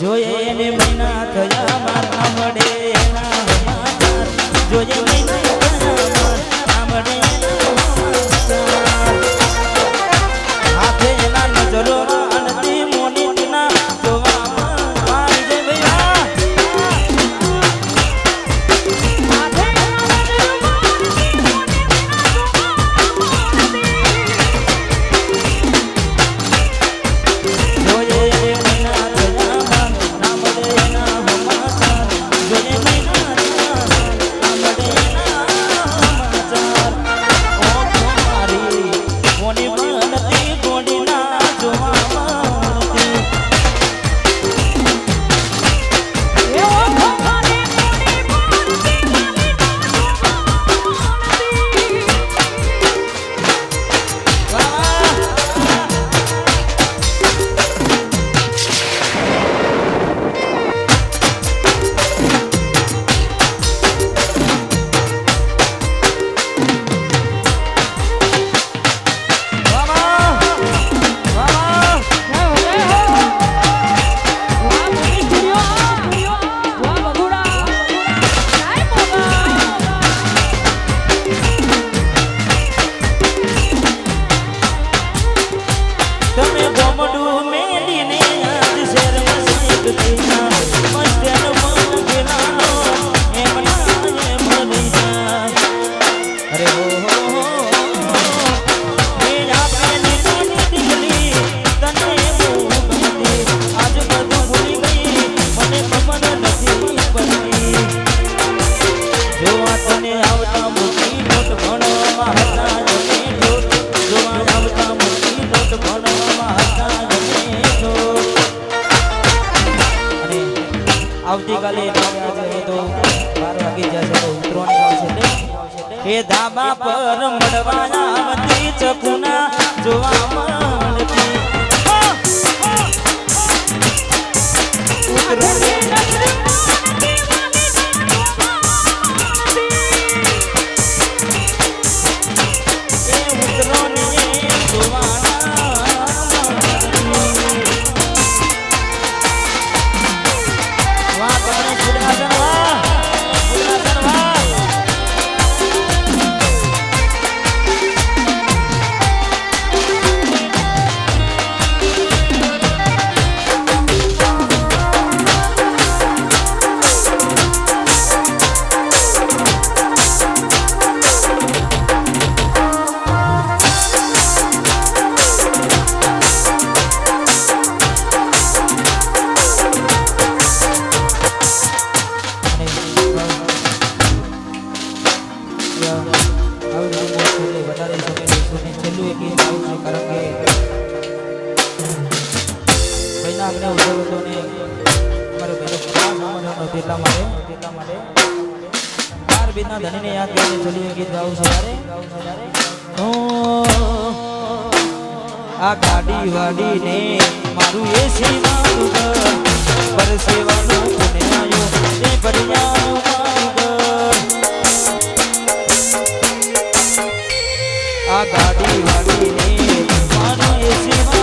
જોઈએ એને મહિના થયા મારા મળે આવતીકાલે તો તો ઉતરોની ધાબા પર મળવાના વતી જોવા મળતી. ઉતરોની કૃષ્ણ આજ્ઞા ઉજવો ને મારો પહેલો પ્રણામ તેટલા માટે તેટલા માટે બાર બેદના ધણીને યાદ કરીને ચલીએ ગીત ગાઉં સવારે. ગાવું સવારે આ ગાડી વાડીને મારું એ સેવાનું ઘર, પર સેવાનું કોને આયો એ પરિયાનું આ ગાડી વાડીને મારું એ સેવાનું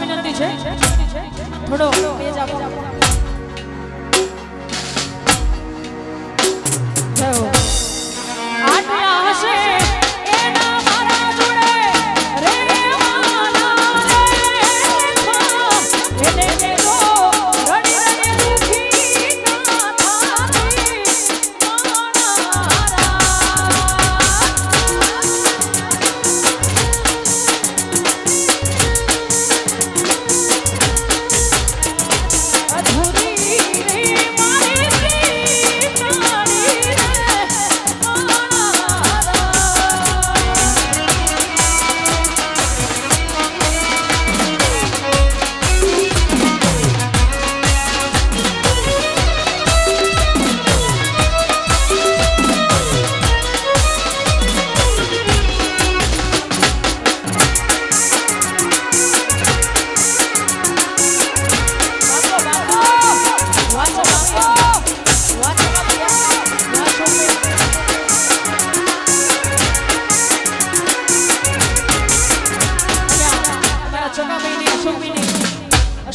વિનંતી છે? થોડો પેજ આપો.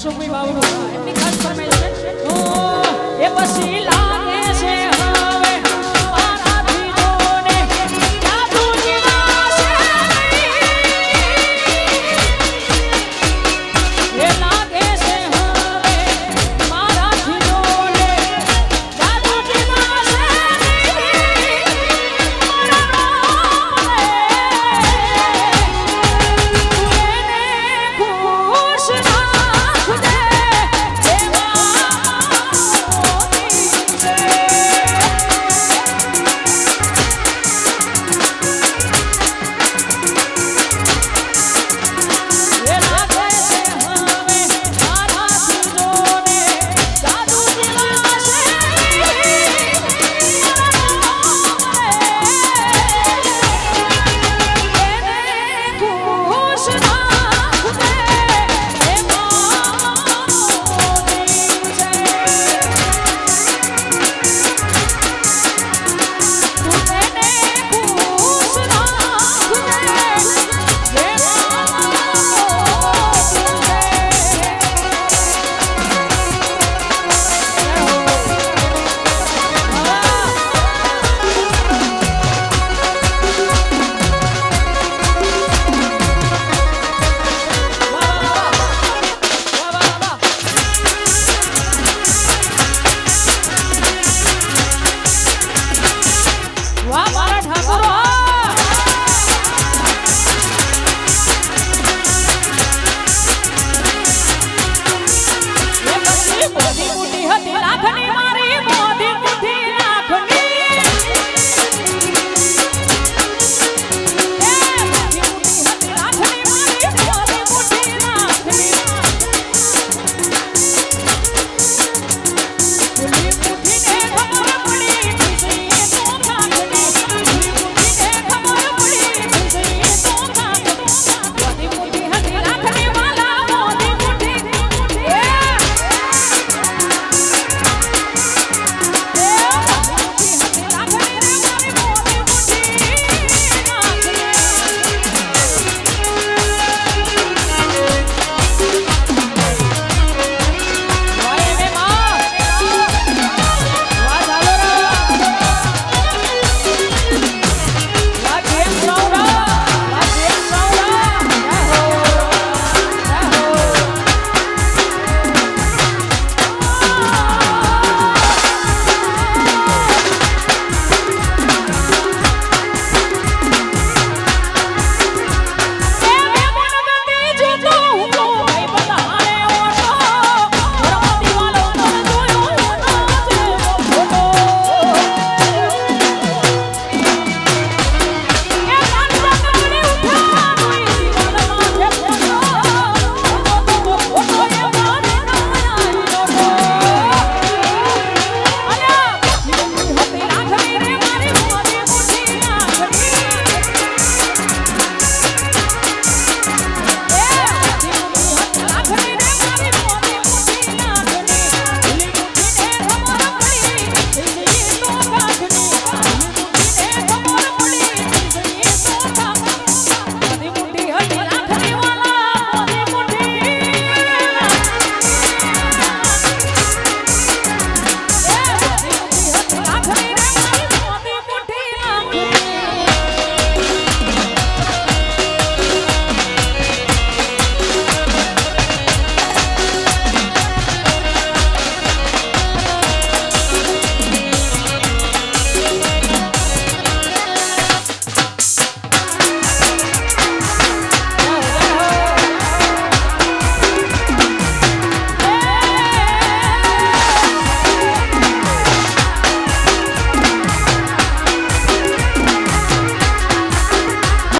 સુમી બાબુ ખાસ ફરમાઈશ છે. એ પછી